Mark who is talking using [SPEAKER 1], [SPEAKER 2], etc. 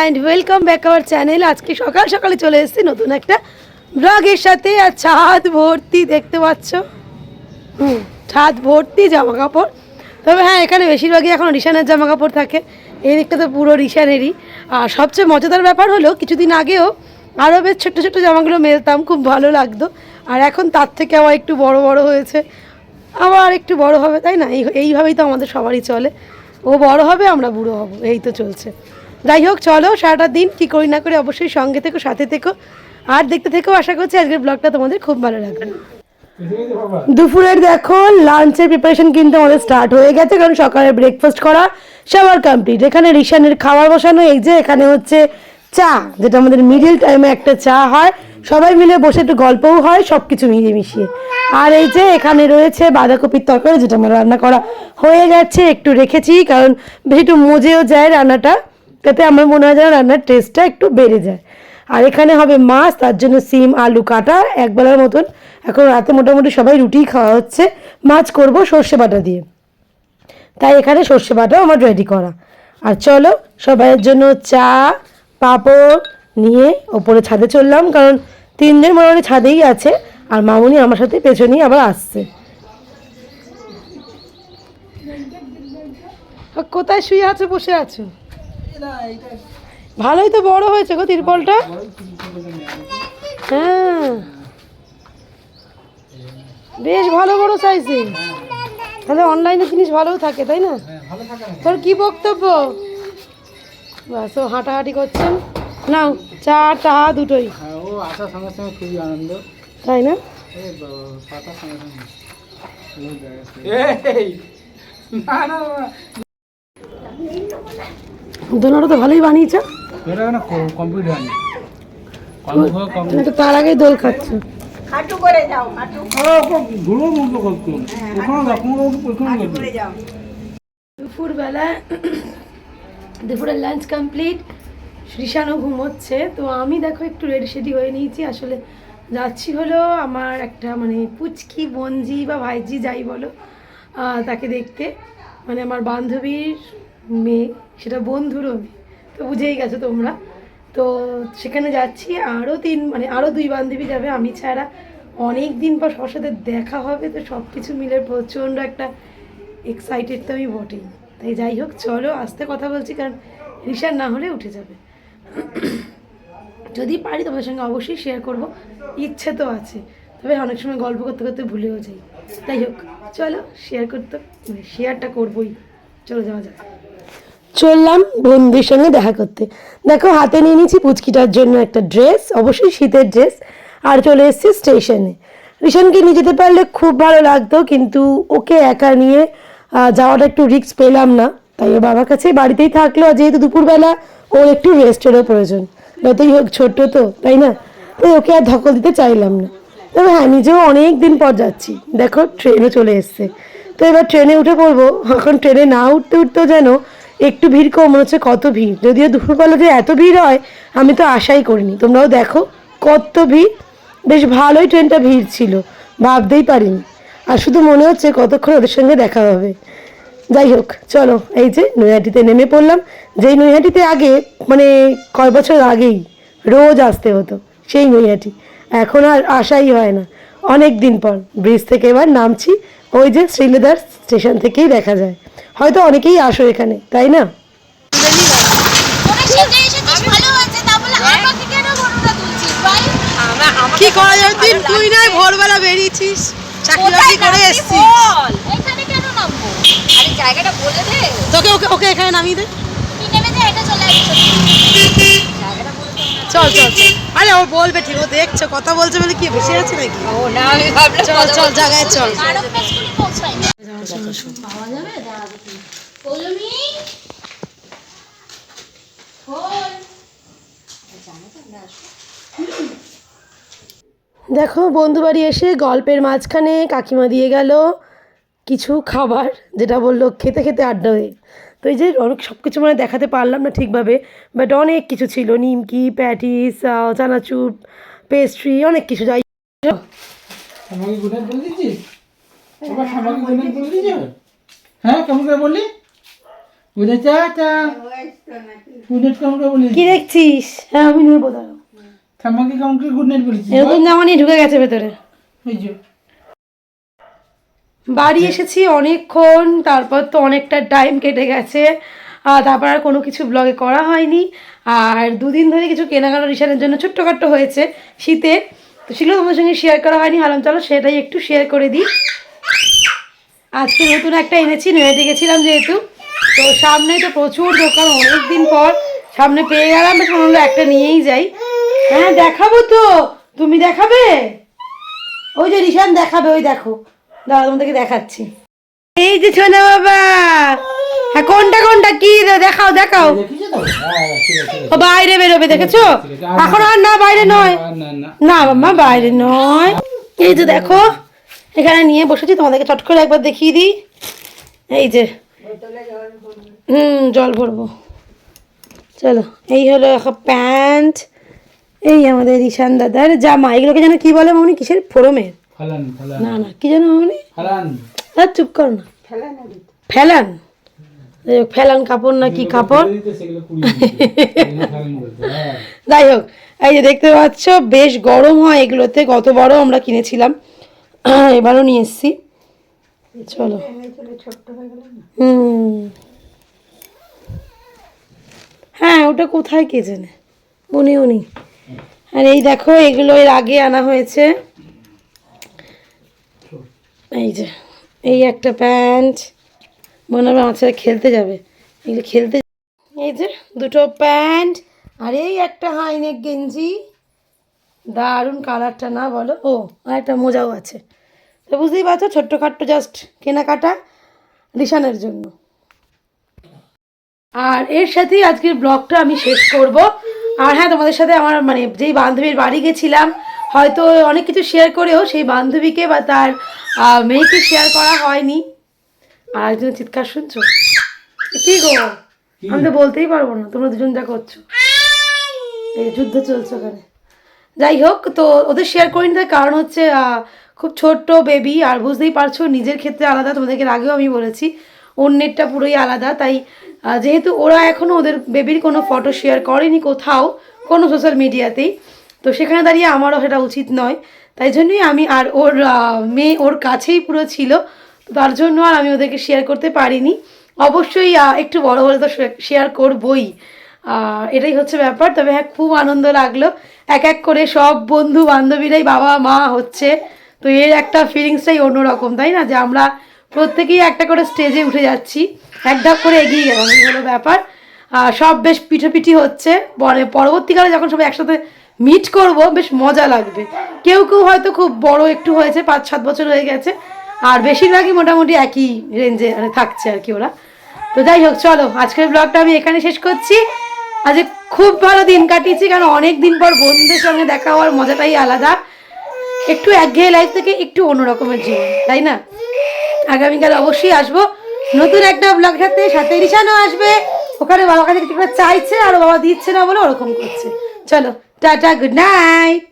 [SPEAKER 1] And welcome back our channel আজকে সকাল সকালে চলে এসেছি নতুন একটা ব্লগের সাথে। আর ছাদ ভর্তি দেখতে পাচ্ছ। হুম, ছাদ ভর্তি জামা কাপড় তবে হ্যাঁ এখানে বেশিরভাগই এখন রিশানের জামা কাপড় থাকে। এই দিকটা তো পুরো রিশানেরই। আর সবচেয়ে মজাদার ব্যাপার হলো, কিছুদিন আগেও আরও বেশ ছোট্ট ছোট্ট জামাগুলো মেলতাম, খুব ভালো লাগতো। আর এখন তার থেকে আবার একটু বড় বড় হয়েছে। আবার একটু বড় হবে, তাই না? এই এইভাবেই তো আমাদের সবারই চলে। ও বড় হবে, আমরা বুড়ো হব। এই তো চলছে। যাই হোক, চলো, সারাটা দিন কী করি না করে অবশ্যই সঙ্গে থেকো, সাথে থেকো। আর দেখতে থেকেও আশা করছি আজকের ব্লগটা তোমাদের খুব ভালো লাগবে। দুপুরের দেখো লাঞ্চের প্রিপারেশন কিন্তু আমাদের স্টার্ট হয়ে গেছে, কারণ সকালে ব্রেকফাস্ট করা সবার কমপ্লিট এখানে রিশানের খাবার বসানো, এই যে এখানে হচ্ছে চা, যেটা আমাদের মিডিল টাইমে একটা চা হয়। সবাই মিলে বসে একটু গল্পও হয় সব কিছু মিলিয়ে মিশিয়ে। আর এই যে এখানে রয়েছে বাঁধাকপির তরকারি, যেটা আমার রান্না করা হয়ে গেছে, একটু রেখেছি, কারণ একটু মজেও যায় রান্নাটা তাতে আমার মনে হয় যেন রান্নার টেস্টটা একটু বেড়ে যায়। আর এখানে হবে মাছ, তার জন্য সিম, আলু, কাটা, একবেলার মতন। এখন রাতে মোটামুটি সবাই রুটি খাওয়া হচ্ছে। মাছ করব সর্ষে বাটা দিয়ে। তাই এখানে সর্ষে বাটাও আমার রেডি করা। আর চলো, সবাইয়ের জন্য চা, পাঁপড় নিয়ে ওপরে ছাদে চললাম। কারণ তিনজন মোটামুটি ছাদেই আছে। আর মামুনি আমার সাথে পেছনেই আবার আসছে। কোথায় শুয়ে আছো, বসে আছো? ভালোই তো বড় হয়েছে গো তিরপলটা। হ্যাঁ। বেশ ভালো বড় সাইজে তাহলে অনলাইনে জিনিস ভালোও থাকে তাই না? তোর কি বক্তব্য? বাস ও হাঁটাহাঁটি করছেন। নাও চা চা দুটোই।
[SPEAKER 2] হ্যাঁ ও আসার সঙ্গে সঙ্গে খুবই আনন্দ।
[SPEAKER 1] তাই
[SPEAKER 2] পাতার সঙ্গে সঙ্গে। না না।
[SPEAKER 1] দোনাটা তো ভালোই বানিয়েছ?
[SPEAKER 2] কমপ্লিট হয়নি? কমপ্লিট কমপ্লিট
[SPEAKER 1] তুমি তো তার আগেই দোল খাচ্ছ।
[SPEAKER 2] ঘুরো মুখো করতো ওখানে দেখো ওখানে
[SPEAKER 1] দুপুরবেলা দুপুরের লাঞ্চ কমপ্লিট ঋষানও ঘুমোচ্ছে। তো আমি দেখো একটু রেডি সেডি হয়ে নিয়েছি। আসলে যাচ্ছি হলো আমার একটা মানে পুচকি বঞ্জি বা ভাইজি যাই বলো তাকে দেখতে। মানে আমার বান্ধবীর মেয়ে। সেটা বন্ধুরও মেয়ে তো বুঝেই গেছো তোমরা। তো সেখানে যাচ্ছি আরও তিন মানে আরও দুই বান্ধবী যাবে, আমি ছাড়া। অনেক দিন পর সবার সাথে দেখা হবে, তো সব কিছু মিলে প্রচণ্ড একটা এক্সাইটেড তো আমি বটেই। তাই যাই হোক, চলো আস্তে কথা বলছি, কারণ রিসার না হলে উঠে যাবে। যদি পারি তোমাদের সঙ্গে অবশ্যই শেয়ার করব, ইচ্ছে তো আছে। তবে অনেক সময় গল্প করতে করতে ভুলেও যাই। যাই হোক, চলো শেয়ার করতে মানে শেয়ারটা করবোই। চলো যাওয়া যাক। চললাম বন্ধুদের সঙ্গে দেখা করতে। দেখো, হাতে নিয়ে নিয়েছি পুচকিটার জন্য একটা ড্রেস অবশ্যই শীতের ড্রেস আর চলে এসেছি স্টেশনে রিশানকে নিয়ে যেতে পারলে খুব ভালো লাগতো, কিন্তু ওকে একা নিয়ে যাওয়াটা একটু রিস্ক পেলাম না। তাই ওর বাবার কাছে বাড়িতেই থাকল যেহেতু দুপুরবেলা, ওর একটু রেস্টেরও প্রয়োজন। যতই হোক, ছোট্ট তো, তাই না? তাই ওকে আর ধকল দিতে চাইলাম না। তবে হ্যাঁ নিজেও অনেক দিন পর যাচ্ছি। দেখো ট্রেনও চলে এসছে। তো এবার ট্রেনে উঠে পড়ব। এখন ট্রেনে না উঠতে উঠতেও যেন একটু ভিড় কম মনে হচ্ছে, কত ভিড়? যদিও দুপুরবেলা যে এত ভিড় হয়, আমি তো আশাই করিনি। তোমরাও দেখো, কত ভিড়? বেশ ভালোই ট্রেনটা ভিড় ছিল, ভাবতেই পারিনি। আর শুধু মনে হচ্ছে কতক্ষণ ওদের সঙ্গে দেখা হবে। যাই হোক, চলো, এই যে নৈহাটিতে নেমে পড়লাম। যেই নৈহাটিতে আগে মানে কয় বছর আগেই রোজ আসতে হতো, সেই নৈহাটি। এখন আর আসাই হয় না। অনেক দিন পর, ব্রিজ থেকে এবার নামছি ওই যে শ্রীলেদার স্টেশন থেকেই দেখা যায়। হয়তো অনেকেই আসো এখানে তাই না?
[SPEAKER 3] ভাই।
[SPEAKER 1] কি করা যাবে তুই তুই নয় ভোরবেলা বেরিয়েছিস। চাকরি বাকরি করে এসছিস।
[SPEAKER 3] এখানে কেন নামবো? আরে জায়গাটা বলে দে।
[SPEAKER 1] তোকে ওকে ওকে এখানে নামিয়ে দে।
[SPEAKER 3] তুই নেমে যা এটা চলে আসবে।
[SPEAKER 1] চল চল আরে ও বলবে ঠিক ও দেখছ কথা বলছে বলে কি বেশি আছে নাকি?
[SPEAKER 3] ও না আমি ভাবলাম
[SPEAKER 1] চল চল জায়গায় চল।
[SPEAKER 3] পাওয়া যাবে?
[SPEAKER 1] দেখো বন্ধু বাড়ি এসে গল্পের মাঝখানে কাকিমা দিয়ে গেল কিছু খাবার যেটা বলল খেতে খেতে আড্ডা হয়ে। তো এই যে অনেক সব কিছু মানে দেখাতে পারলাম না ঠিকভাবে বাট অনেক কিছু ছিল। নিমকি প্যাটিস চানাচুর পেস্ট্রি অনেক কিছু যাই
[SPEAKER 2] হ্যাঁ
[SPEAKER 1] কি দেখছিস? হ্যাঁ আমি নেব দাঁড়াও।
[SPEAKER 2] ঠাম্মাকে কামকে গুড নাইট বলেছিস
[SPEAKER 1] এরকম জামা নিয়ে ঢুকে গেছে ভেতরে। বাড়ি এসেছি অনেকক্ষণ, তারপর তো অনেকটা টাইম কেটে গেছে তারপর আর কোনো কিছু ব্লগে করা হয়নি। আর দুদিন ধরে কিছু কেনাকাটা রিসানের জন্য ছোট্টখাট্ট হয়েছে শীতে, তো সেগুলো তোমাদের সঙ্গে শেয়ার করা হয়নি। হালাম চলো সেটাই একটু শেয়ার করে দিই। আজকে নতুন একটা এনেছি নয়াটে গেছিলাম যেহেতু। তো সামনে তো প্রচুর দোকান অনেক দিন পর সামনে পেয়ে গেলাম, বেশ হলো একটা নিয়েই যাই। হ্যাঁ দেখাবো তো। তুমি দেখাবে? ওই যে রিশান দেখাবে, ওই দেখো। দাঁড়া, তোমাদেরকে দেখাচ্ছি। এই যে ছোনা বাবা হ্যাঁ কোনটা কোনটা, কি দেখাও দেখাও। ও বাইরে বেরোবে, দেখেছ? এখন আর না, বাইরে নয়।
[SPEAKER 2] না
[SPEAKER 1] বাবা বাইরে নয়। এই যে দেখো, এখানে নিয়ে বসেছি, তোমাদেরকে চট করে একবার দেখিয়ে দিই। এই যে, হুম, জল ভরবো। চলো, এই হলো এখন প্যান্ট। এই আমাদের ঈশান দাদার জামা। এগুলোকে যেন কি বলে মামনি কিসের ফোরমের
[SPEAKER 2] ফালান ফালান।
[SPEAKER 1] না না কি যেন মামনি
[SPEAKER 2] ফালান।
[SPEAKER 1] আর চুপ করো না। ফেলান যাই হোক, ফেলান কাপড় না কি কাপড়?
[SPEAKER 2] ফালান হ্যাঁ।
[SPEAKER 1] যাই হোক এই যে দেখতে পাচ্ছ বেশ গরম হয় এগুলোতে গত বড় আমরা কিনেছিলাম। এবারও নিয়ে এসছি। চলো। হুম। হ্যাঁ ওটা কোথায় কে জানে? উনি উনি আর এই দেখো এগুলো এর আগে আনা হয়েছে। এই যে, এই একটা প্যান্ট। মনে হবে আমার ছেলে খেলতে যাবে। এগুলো খেলতে এই যে, দুটো প্যান্ট। আর এই একটা হাইনেক গেঞ্জি। দারুণ কালারটা না বলো? ও, আর একটা মোজাও আছে। তো বুঝতেই পারছ, ছোট্টখাট্টো জাস্ট কেনাকাটা রিশানের জন্য। আর এর সাথেই আজকের ব্লগটা আমি শেষ করব। আর হ্যাঁ তোমাদের সাথে আমার মানে যেই বান্ধবীর বাড়ি গেছিলাম হয়তো অনেক কিছু শেয়ার করেও সেই বান্ধবীকে বা তার মেয়েকে শেয়ার করা হয়নি। আর একজন চিৎকার শুনছো? কি গো? আমি তো বলতেই পারব না তোমরা দুজন যা করছ। এই যুদ্ধ চলছে ওখানে। যাই হোক তো ওদের শেয়ার করিনি তার কারণ হচ্ছে খুব ছোট্ট বেবি আর বুঝতেই পারছ নিজের ক্ষেত্রে আলাদা তোমাদেরকে আগেও আমি বলেছি অন্যেরটা পুরোই আলাদা। তাই যেহেতু ওরা এখনও ওদের বেবির কোনো ফটো শেয়ার করেনি কোথাও কোনো সোশ্যাল মিডিয়াতেই তো সেখানে দাঁড়িয়ে আমারও সেটা উচিত নয়। তাই জন্যই আমি আর ওর মেয়ে ওর কাছেই পুরো ছিল। তার জন্য আর আমি ওদেরকে শেয়ার করতে পারিনি। অবশ্যই একটু বড় হলে তো শেয়ার করবই। এটাই হচ্ছে ব্যাপার। তবে হ্যাঁ খুব আনন্দ লাগল। এক এক করে সব বন্ধু বান্ধবীরাই বাবা মা হচ্ছে। তো এর একটা ফিলিংসটাই অন্যরকম, তাই না? যে আমরা প্রত্যেকেই একটা করে স্টেজে উঠে যাচ্ছি। এক ধাপ করে এগিয়ে গেলাম, এই হলো ব্যাপার। সব বেশ পিঠোপিঠি হচ্ছে। পরে, পরবর্তীকালে যখন সবাই একসাথে মিট করব, বেশ মজা লাগবে। কেউ কেউ হয়তো খুব বড় একটু হয়েছে, পাঁচ, সাত বছর হয়ে গেছে। আর বেশিরভাগই মোটামুটি একই রেঞ্জে মানে থাকছে আর কি ওরা। তো যাই হোক, চলো, আজকের ব্লগটা আমি এখানে শেষ করছি। আজকে খুব ভালো দিন কাটিয়েছি, কারণ অনেক দিন পর বন্ধুদের সঙ্গে দেখা হওয়ার মজাটাই আলাদা। একটু একঘেয়ে লাইফ থেকে একটু অন্যরকমের জীবন, তাই না? আগামীকাল অবশ্যই আসব। নতুন একটা ব্লগ সাথে সাথে রিসানও আসবে। ওখানে কাছে কিছু চাইছে, আর বাবা দিচ্ছে না বলে ওরকম করছে। চলো টাটা গুড নাইট